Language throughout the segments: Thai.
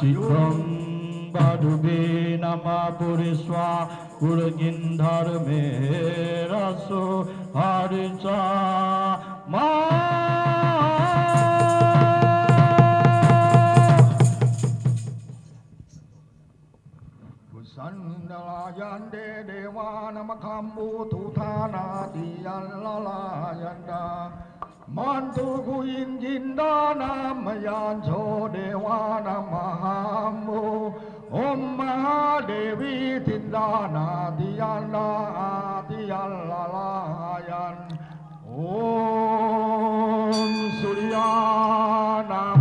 सिद्धं बाडुगे नमः पुरिस्वा गुरुगिन्धर्मे रसो हरिचा मा சண்டலாயண்டே தேவா நமகாம்பூ தூதானா தீயல்லலாயண்டா मान्तुकुयिञ्जिन्दानामयाञ्छो देवानमहामो ॐ महादेवी तिन्दानादियाल्लादियाल्लायन् ॐ सूर्यानाम्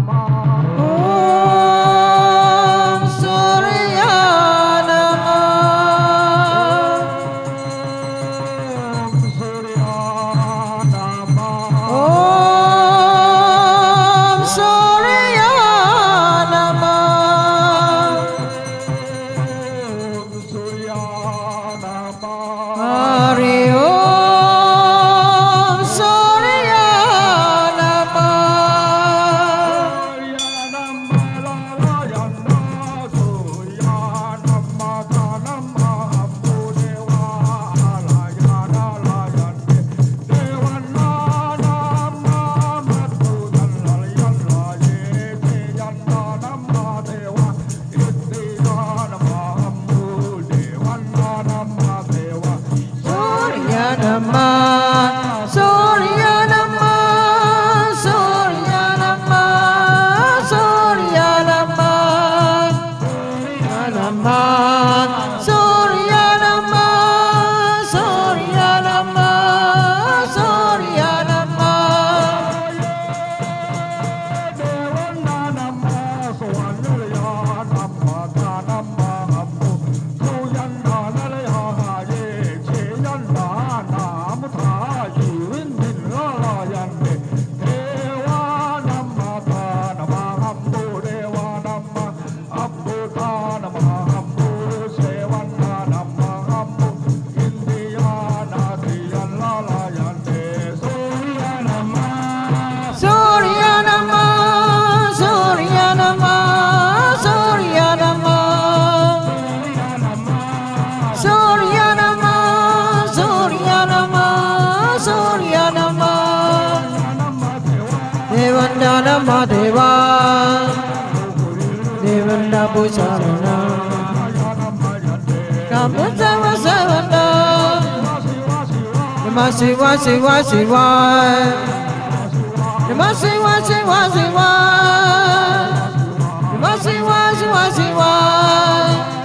Sarana Bhusarana Rama Sarva Sarvana Namah Shiva Shiva Shiva. Namah Shiva Shiva Shiva. Namah Shiva Shiva Shiva.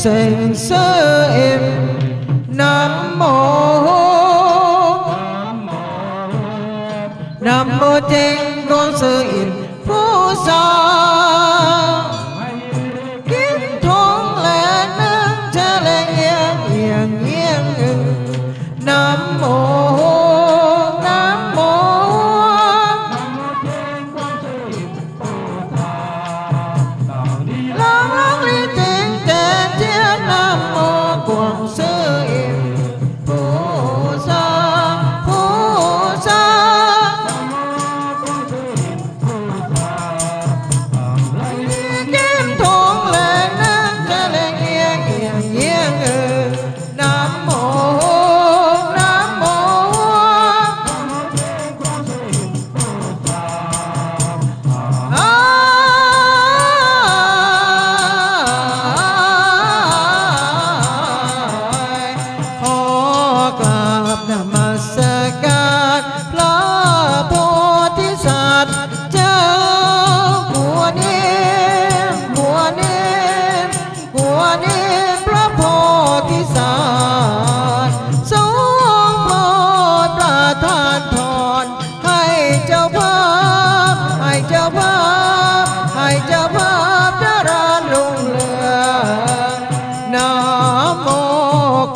sành sơ em nam mô. Nam mô trên con sơ em phú soi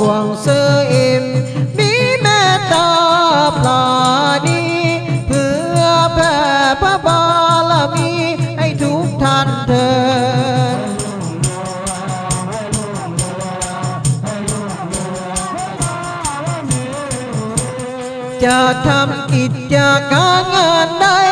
ห่วงซื้ออิ่มมีแม่ตาปลานีเพื่อแผ่พระบารมีให้ทุกท่านเถิดจะทำกิจการงานได้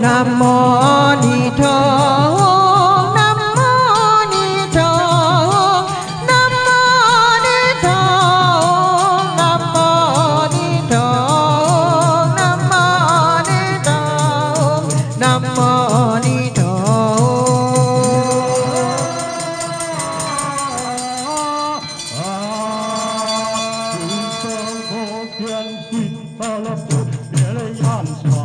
nam mô ni tho. Hãy subscribe cho kênh Ghiền Mì Gõ Để không bỏ lỡ những video hấp dẫn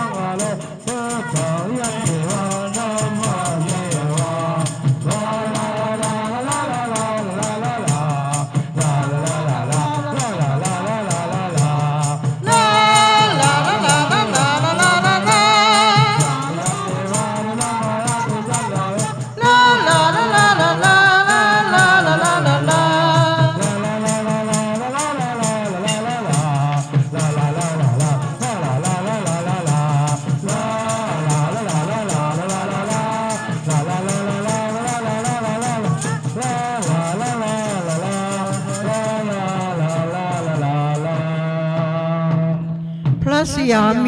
Sangalo, Sangalo,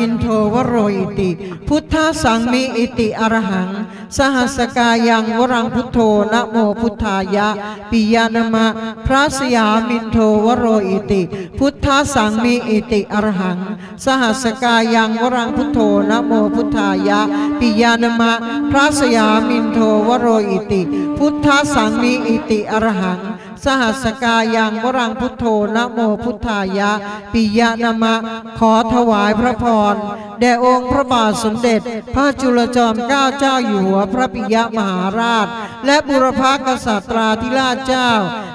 มินโทวโรอิติ พุทธสังมิอิติอรหัง สหัสกายังวรังพุทโธนะโมพุทธายะ ปิยานามะ พระสยามินโทวโรอิติ พุทธสังมิอิติอรหัง สหัสกายังวรังพุทโธนะโมพุทธายะ ปิยานามะ พระสยามินโทวโรอิติ พุทธสังมิอิติอรหัง สหัสกายังวรังพุทโธนะโมพุทธายะ ปิยานามะ ขอถวายพระพร แด่องค์พระบาทสมเด็จ พระจุลจอมเกล้าเจ้าอยู่หัวพระปิยมหาราช และบุรพกษัตราธิราชเจ้า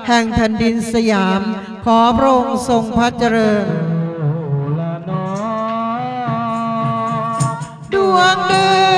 แห่งแผ่นดินสยาม ขอพระองค์ทรงพระเจริญดวงเดือน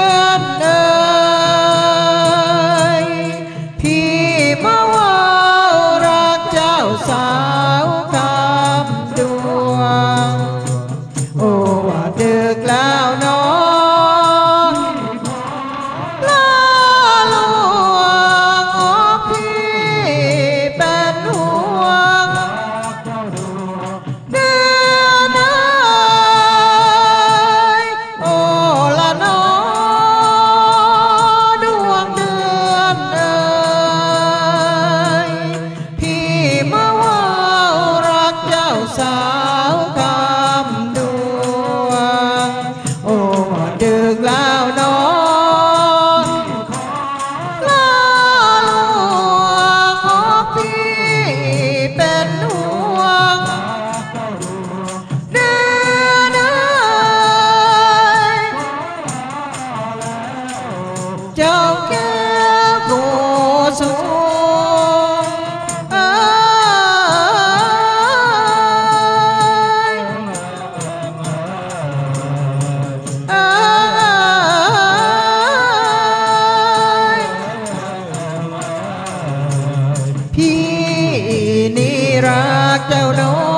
รักเจ้าน้อ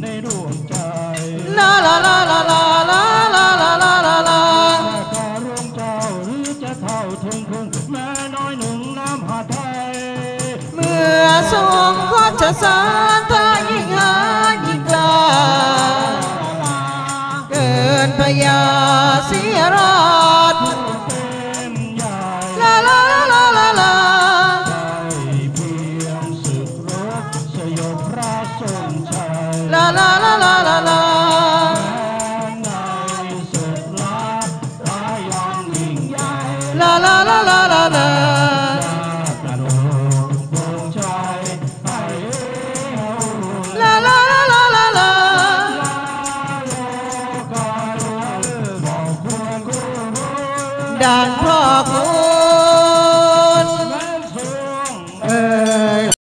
ในดวงใจลาลาลาลาลาลาลาลาลาลาลาแม่ข้าร่วงเจ้าหรือจะเท่าถึงคงแม่น้อยหนึ่งน้ำหาไทย เมื่อทรงโคชสารทายิ่งหายิ่งกล้าเกินพยาเสียราชเป็นใหญ่ลาลาลาลาลาเพียงศึกรบสยบพระทรงชัยลา la la la la.